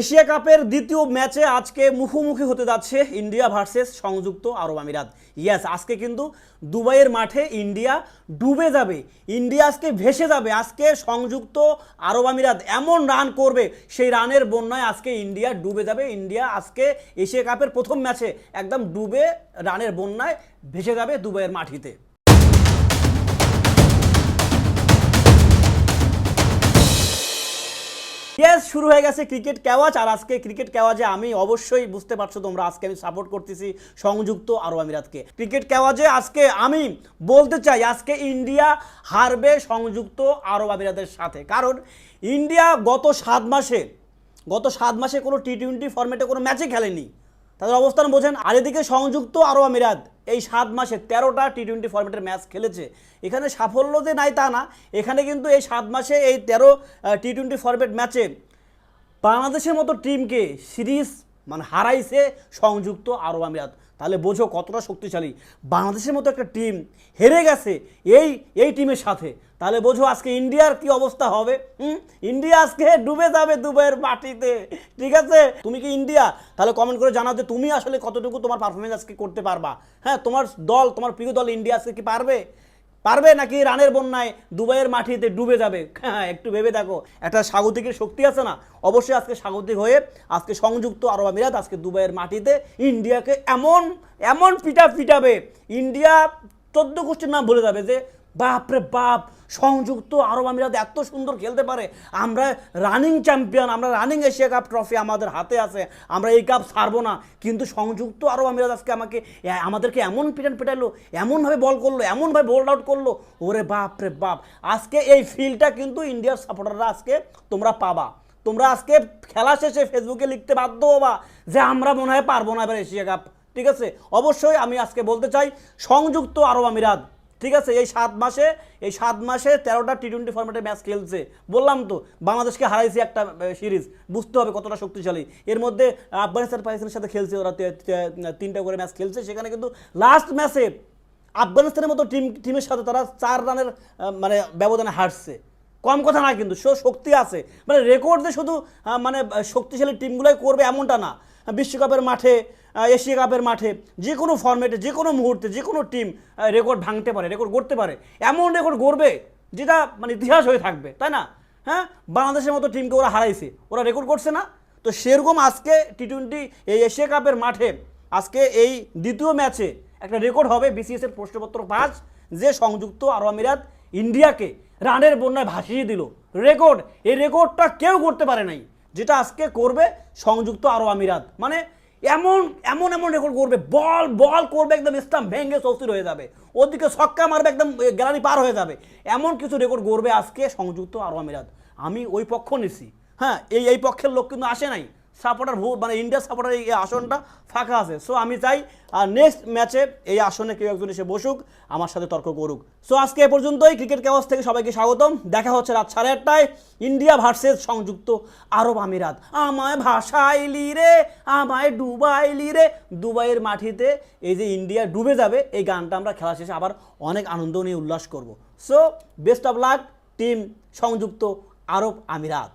Asia কাপের দ্বিতীয় ম্যাচে আজকে মুখোমুখি হতে যাচ্ছে ইন্ডিয়া ভার্সেস সংযুক্ত আরব আমিরাত। ইয়াস আজকে কিন্তু দুবাইয়ের মাঠে ইন্ডিয়া ডুবে যাবে। ইন্ডিয়া আজকে ভেসে যাবে। আজকে সংযুক্ত আরব আমিরাত এমন রান করবে, সেই রানের বন্যায় আজকে ইন্ডিয়া ডুবে যাবে। ইন্ডিয়া আজকে এশিয়া কাপের প্রথম ম্যাচে একদম ডুবে রানের বন্যায় ভেসে যাবে দুবাইয়ের মাটিতে। ইয়েস শুরু হয়ে গেছে ক্রিকেট ক্যাওয়াজ আর আজকে ক্রিকেট ক্যাওয়াজে আমি অবশ্যই বুঝতে পারছ তোমরা, আজকে আমি সাপোর্ট করতেছি সংযুক্ত আরব আমিরাতকে। ক্রিকেট ক্যাওয়াজে আজকে আমি বলতে চাই, আজকে ইন্ডিয়া হারবে সংযুক্ত আরব আমিরাতের সাথে। কারণ ইন্ডিয়া গত সাত মাসে, গত সাত মাসে কোনো টি টোয়েন্টি ফর্মেটে কোনো ম্যাচে খেলেনি। তাদের অবস্থান বোঝেন, আর এদিকে সংযুক্ত আরব আমিরাত এই সাত মাসে তেরোটা টি টোয়েন্টি ফর্মেটের ম্যাচ খেলেছে। এখানে সাফল্য যে নাই তা না। এখানে কিন্তু এই সাত মাসে এই তেরো টি টোয়েন্টি ফর্মেট ম্যাচে বাংলাদেশের মতো টিমকে সিরিজ মানে হারাইছে সংযুক্ত আরব আমিরাত। তাহলে বোঝো কতটা শক্তিশালী। বাংলাদেশের মতো একটা টিম হেরে গেছে এই এই টিমের সাথে। তাহলে বোঝো আজকে ইন্ডিয়ার কি অবস্থা হবে, হুম? ইন্ডিয়া আজকে ডুবে যাবে দুবাইয়ের মাটিতে, ঠিক আছে? তুমি কি ইন্ডিয়া? তাহলে কমেন্ট করে জানাও যে তুমি আসলে কতটুকু তোমার পারফরমেন্স আজকে করতে পারবা। হ্যাঁ তোমার দল, তোমার প্রিয় দল ইন্ডিয়া আজকে কি পারবে? পারবে নাকি রানের বন্যায় দুবাইয়ের মাটিতে ডুবে যাবে? হ্যাঁ একটু ভেবে দেখো। একটা স্বাগতিকের শক্তি আছে না? অবশ্যই আজকে স্বাগতিক হয়ে আজকে সংযুক্ত আরব আমিরাত, আজকে দুবাইয়ের মাটিতে ইন্ডিয়াকে এমন এমন পিটা পিটাবে ইন্ডিয়া চোদ্দ গোষ্ঠীর নাম ভুলে যাবে যে বাপ রে বাপ, সংযুক্ত আরব আমিরাত এত সুন্দর খেলতে পারে। আমরা রানিং চ্যাম্পিয়ন, আমরা রানিং এশিয়া কাপ ট্রফি আমাদের হাতে আছে, আমরা এই কাপ ছাড়বো না। কিন্তু সংযুক্ত আরব আমিরাত আজকে আমাকে আমাদেরকে এমন পিটান পেটালো, এমনভাবে বল করল, এমনভাবে বোল্ড আউট করল। ওরে বাপ রে বাপ, আজকে এই ফিলটা কিন্তু ইন্ডিয়ার সাপোর্টাররা আজকে তোমরা পাবা। তোমরা আজকে খেলা শেষে ফেসবুকে লিখতে বাধ্য হবা যে আমরা মনে হয় পারব না এবার এশিয়া কাপ। ঠিক আছে? অবশ্যই আমি আজকে বলতে চাই, সংযুক্ত আরব আমিরাত ঠিক আছে, এই সাত মাসে, এই সাত মাসে তেরোটা টি টোয়েন্টি ফর্মেটে ম্যাচ খেলছে। বললাম তো, বাংলাদেশকে হারাইছে একটা সিরিজ বুঝতে হবে কতটা শক্তিশালী। এর মধ্যে আফগানিস্তান পাকিস্তানের সাথে খেলছে ওরা তিনটা করে ম্যাচ খেলছে, সেখানে কিন্তু লাস্ট ম্যাচে আফগানিস্তানের মতো টিম টিমের সাথে তারা চার রানের মানে ব্যবধানে হারছে। কম কথা না কিন্তু সো শক্তি আছে। মানে রেকর্ড যে শুধু মানে শক্তিশালী টিমগুলোই করবে এমনটা না। বিশ্বকাপের মাঠে এশিয়া কাপের মাঠে, যে কোনো ফর্মেটে যে কোনো মুহূর্তে, যে কোনো টিম রেকর্ড ভাঙতে পারে রেকর্ড করতে পারে। এমন রেকর্ড গড়বে যেটা মানে ইতিহাস হয়ে থাকবে, তাই না? হ্যাঁ? বাংলাদেশের মতো টিমকে ওরা হারাইছে, ওরা রেকর্ড করছে না। তো সেরকম আজকে টি টোয়েন্টি এই এশিয়া কাপের মাঠে, আজকে এই দ্বিতীয় ম্যাচে একটা রেকর্ড হবে বিসিএসের প্রশ্নপত্র পাঁচ, যে সংযুক্ত আরব আমিরাত ইন্ডিয়াকে রানের বন্যায় ভাসিয়ে দিল। রেকর্ড, এই রেকর্ডটা কেউ করতে পারে নাই, যেটা আজকে করবে সংযুক্ত আরব আমিরাত। মানে এমন এমন এমন রেকর্ড করবে, বল বল করবে একদম স্টাম্প ভেঙে সস্তির হয়ে যাবে। ওদিকে ছক্কা মারবে একদম গ্যালারি পার হয়ে যাবে। এমন কিছু রেকর্ড করবে আজকে সংযুক্ত আরব আমিরাত। আমি ওই পক্ষ নিছি। হ্যাঁ এই এই পক্ষের লোক কিন্তু আসে নাই। সাপোর্টার মানে ইন্ডিয়ার সাপোর্টার এই আসনটা ফাঁকা আছে। সো আমি চাই নেক্সট ম্যাচে এই আসনে কেউ একজন এসে বসুক, আমার সাথে তর্ক করুক। সো আজকে এ পর্যন্তই ক্রিকেট ক্যাওয়াস থেকে সবাইকে স্বাগতম। দেখা হচ্ছে রাত সাড়ে আটটায় ইন্ডিয়া ভার্সেস সংযুক্ত আরব আমিরাত। আমায় ভাসাইলি রে, আমায় ডুবাইলি রে। দুবাইয়ের মাটিতে এই যে ইন্ডিয়া ডুবে যাবে, এই গানটা আমরা খেলা শেষে আবার অনেক আনন্দ নিয়ে উল্লাস করব। So best of luck team সংযুক্ত আরব আমিরাত।